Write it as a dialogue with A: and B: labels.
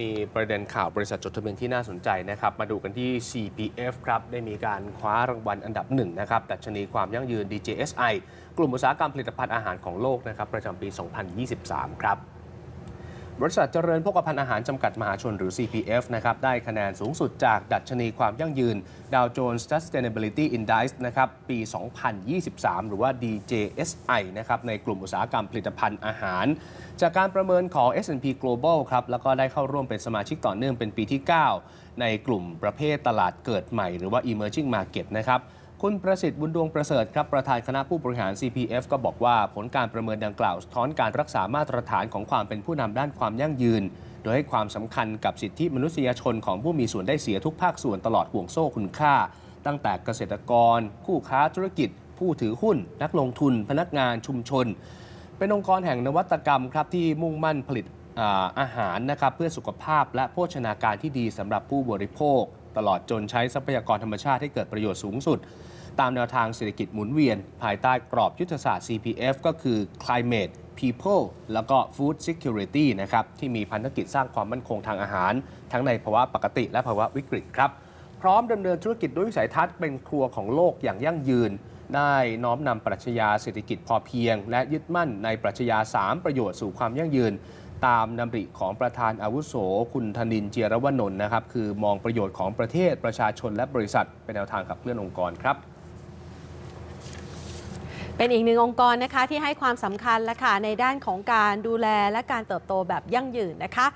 A: มีประเด็นข่าวบริษัทจดทะเบียนที่น่าสนใจนะครับ มาดูกันที่ CPF ครับ ได้มีการคว้ารางวัลอันดับหนึ่งนะครับดัชนีความยั่งยืน DJSI กลุ่มอุตสาหกรรมผลิตภัณฑ์อาหารของโลกนะครับ ประจำปี 2023 ครับ บริษัทเจริญโภคภัณฑ์อาหารจำกัดมหาชนหรือ CPF นะครับได้คะแนนสูงสุดจากดัชนีความยั่งยืน Dow Jones Sustainability Index นะครับปี 2023 หรือว่า DJSI นะครับในกลุ่มอุตสาหกรรมผลิตภัณฑ์อาหาร จากการประเมินของ S&P Global ครับแล้วก็ได้เข้าร่วมเป็นสมาชิกต่อเนื่องเป็นปีที่ 9 ในกลุ่มประเภทตลาดเกิดใหม่หรือว่า Emerging Market นะครับ คุณประสิทธิ์บุญดวงประเสริฐครับประธานคณะผู้บริหาร CPF ก็บอกว่าผลการประเมินดังกล่าวสะท้อนการรักษามาตรฐานของความเป็นผู้นำด้านความยั่งยืน โดยให้ความสำคัญกับสิทธิมนุษยชนของผู้มีส่วนได้เสียทุกภาคส่วนตลอดห่วงโซ่คุณค่า ตั้งแต่เกษตรกร คู่ค้าธุรกิจ ผู้ถือหุ้น นักลงทุน พนักงานชุมชน เป็นองค์กรแห่งนวัตกรรมครับที่มุ่งมั่นผลิตอาอาหารนะครับเพื่อสุขภาพและโภชนาการที่ดีสำหรับผู้บริโภค ตลอดจนใช้ทรัพยากรธรรมชาติให้เกิดประโยชน์สูงสุด ตามแนวทางเศรษฐกิจหมุนเวียน ภายใต้กรอบยุทธศาสตร์ CPF ก็คือ Climate People แล้วก็ Food Security นะครับที่มีพันธกิจสร้างความมั่นคงทางอาหาร ทั้งในภาวะปกติและภาวะวิกฤตครับ พร้อมดำเนินธุรกิจด้วยวิสัยทัศน์เป็นครัวของโลกอย่างยั่งยืน ได้น้อมนำปรัชญาเศรษฐกิจพอเพียง และยึดมั่นในปรัชญา 3 ประโยชน์สู่ความยั่งยืน ตามดำริของประธานอาวุโส คุณธนินเจียรวนนท์นะครับ คือมองประโยชน์ของประเทศประชาชนและบริษัท เป็นแนวทางขับเคลื่อนองค์กรครับ
B: เป็นอีกหนึ่งองค์กรนะคะที่ให้ความสำคัญและค่ะในด้านของการดูแลและการเติบโตแบบยั่งยืนนะคะ